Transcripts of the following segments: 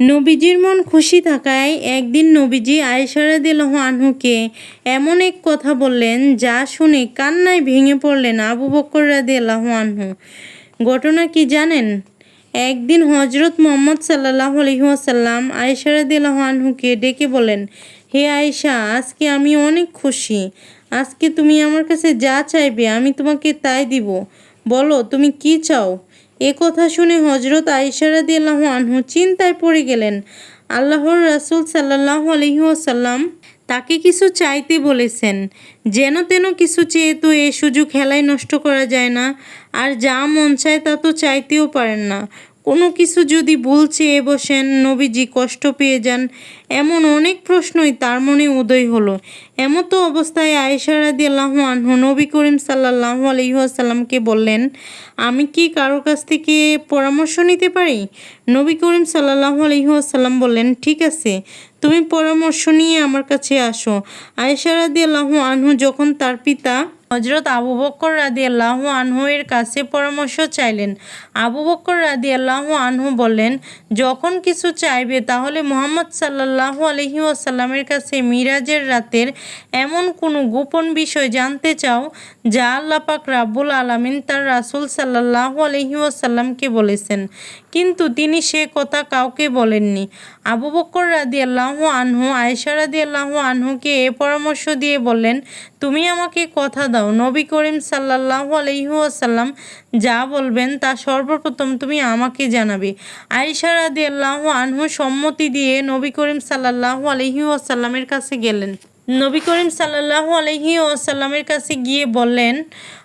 নবীজির মন খুশি থাকায় একদিন নবীজি আয়সারাদিল্লাহ আনহুকে এমন এক কথা বললেন, যা শুনে কান্নায় ভেঙে পড়লেন আবু বকর রাদিয়াল্লাহ আনহু। ঘটনা কি জানেন? একদিন হজরত মোহাম্মদ সাল্লাহ আলহিহাসাল্লাম আয়সারাদিল্লাহ আনহুকে ডেকে বলেন, হে আয়েশা, আজকে আমি অনেক খুশি। আজকে তুমি আমার কাছে যা চাইবে আমি তোমাকে তাই দিব। বলো, তুমি কি চাও? এ কথা শুনে হজরত আইসারাদিল্লাহ আনহু চিন্তায় পড়ে গেলেন। আল্লাহর রাসুল সাল্লাহ আলহিহাসাল্লাম তাকে কিছু চাইতে বলেছেন, যেন তেন কিছু চেয়ে তো এ সুযোগ খেলায় নষ্ট করা যায় না, আর যা মন চায় তা তো চাইতেও পারেন না। কোনো কিছু যদি ভুল চেয়ে বসেন নবীজি কষ্ট পেয়ে যান, এমন অনেক প্রশ্নই তার মনে উদয় হলো। এমতো অবস্থায় আয়েশা রাদিয়াল্লাহ আনহু নবী করিম সাল্লাহ আলহিহাসাল্লামকে বললেন, আমি কি কারও কাছ থেকে পরামর্শ নিতে পারি? নবী করিম সাল্লাহ আলহিহাসাল্লাম বললেন, ঠিক আছে, তুমি পরামর্শ নিয়ে আমার কাছে আসো। আয়েশা রাদিয়াল্লাহু আনহু যখন তার পিতা হজরত আবু বক্কর রাদি আল্লাহ আনহু এর কাছে পরামর্শ চাইলেন। আবু বক্কর রাদি আল্লাহ আনহু বললেন, যখন কিছু চাইবে তাহলে মোহাম্মদ সাল্লাহ আলহি ওয়াসাল্লামের কাছে মিরাজের রাতের এমন কোনো গোপন বিষয় জানতে চাও যা আল্লাপাক রাব্বুল আলমিন তার রাসুল সাল্লাহ আলহি আসাল্লামকে বলেছেন। কিন্তু তিনি সে কথা কাউকে বলেননি। আবু বক্কর রাদি আল্লাহ আনহু আয়সা রাদি আল্লাহ আনহুকে এ পরামর্শ দিয়ে বললেন, তুমি আমাকে কথা দাও। নবী করিম সাল্লাহ আলহিহাসাল্লাম যা বলবেন তা সর্বপ্রথম তুমি আমাকে জানাবে। আয়সা রাদি আল্লাহ আনহু সম্মতি দিয়ে নবী করিম সাল্লাহ আলহিহাসাল্লামের কাছে গেলেন। নবী করিম সাল্লাহ আলহি আসাল্লামের কাছে গিয়ে বললেন,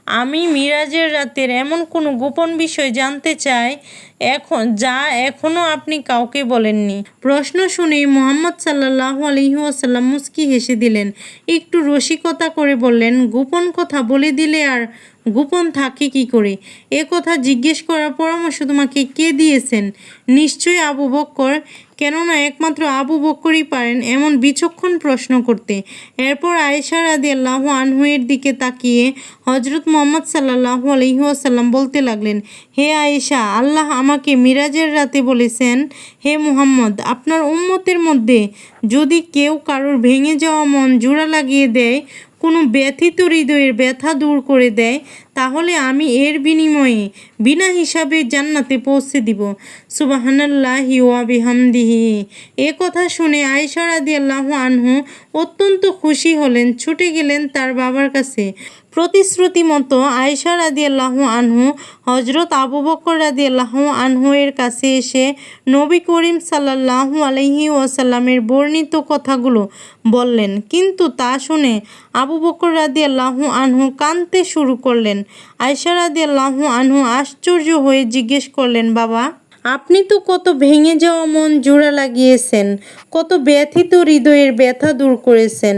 আমি মিরাজের রাতের এমন কোনো গোপন বিষয় জানতে চাই, এখন, যা এখনও আপনি কাউকে বলেননি। প্রশ্ন শুনে মোহাম্মদ সাল্লাহ আলহি আসাল্লাম মুস্কি হেসে দিলেন। একটু রসিকতা করে বললেন, গোপন কথা বলে দিলে আর গোপন থাকে কি করে? এ কথা জিজ্ঞেস করার পরামর্শ তোমাকে কে দিয়েছেন? নিশ্চয়ই আবু বক্কর। কেননা একমাত্র আবু বক্করই পারেন এমন বিচক্ষণ প্রশ্ন করতে। এরপর আয়েশা রাদি আল্লাহ আনহুয়ের দিকে তাকিয়ে হজরত মোহাম্মদ সাল্লাহ আলহিহাসাল্লাম বলতে লাগলেন, হে আয়েশা, আল্লাহ আমাকে মিরাজের রাতে বলেছেন, হে মুহাম্মদ, আপনার উম্মতের মধ্যে যদি কেউ কারোর ভেঙে যাওয়া মন জোড়া লাগিয়ে দেয় কোনো ব্যথিত হৃদয়ের ব্যথা দূর করে দেয়, তাহলে আমি এর বিনিময়ে বিনা হিসাবে জান্নাতে পৌঁছে দিব। সুবাহানাল্লাহি ওয়াবিহামদিহি এ কথা শুনে আয়সার আদি আল্লাহ আনহু অত্যন্ত খুশি হলেন, ছুটে গেলেন তার বাবার কাছে। প্রতিশ্রুতি মতো আয়সা রাদি আল্লাহ আনহু হজরত আবু বকর রাদি আল্লাহ আনহু এর কাছে এসে নবী করিম সাল্লাহ আলহি ওয়াসাল্লামের বর্ণিত কথাগুলো বললেন। কিন্তু তা শুনে আবু বকর রাদি আল্লাহ আনহু কানতে শুরু করলেন। আয়সা রাদি আল্লাহ আনহু আশ্চর্য হয়ে জিজ্ঞেস করলেন, বাবা, আপনি তো কত ভেঙে যাওয়া মন জোড়া লাগিয়েছেন, কত ব্যথিত হৃদয়ের ব্যথা দূর করেছেন।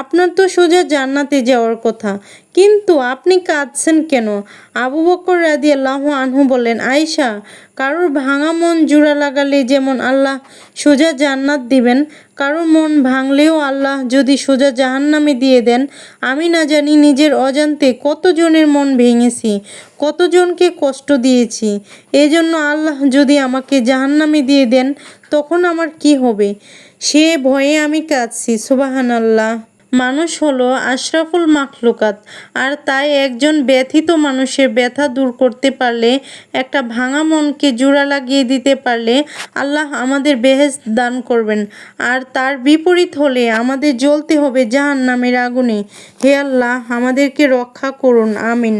আপনার তো সোজা জান্নাতে যাওয়ার কথা। কিন্তু আপনি কাঁদছেন কেন? আবু বকর রাদি আল্লাহ আনহু বললেন আয়সা কারোর ভাঙা মন জোড়া লাগালে যেমন আল্লাহ সোজা জান্নাত দিবেন, কারোর মন ভাঙলেও আল্লাহ যদি সোজা জাহান্নামে দিয়ে দেন, আমি না জানি নিজের অজান্তে কতজনের মন ভেঙেছি, কতজনকে কষ্ট দিয়েছি। এজন্য আল্লাহ যদি আমাকে জাহান্নামে দিয়ে দেন, তখন আমার কি হবে? সে ভয়ে আমি কাঁদছি সুবাহান আল্লাহ মানুষ হলো আশরাফুল মাখলুকাত, আর তাই একজন ব্যথিত মানুষের ব্যথা দূর করতে পারলে, একটা ভাঙা মনকে জোড়া লাগিয়ে দিতে পারলে আল্লাহ আমাদের বেহেস দান করবেন। আর তার বিপরীত হলে আমাদের জ্বলতে হবে জাহান নামের আগুনে। হে আল্লাহ, আমাদেরকে রক্ষা করুন, আমিন।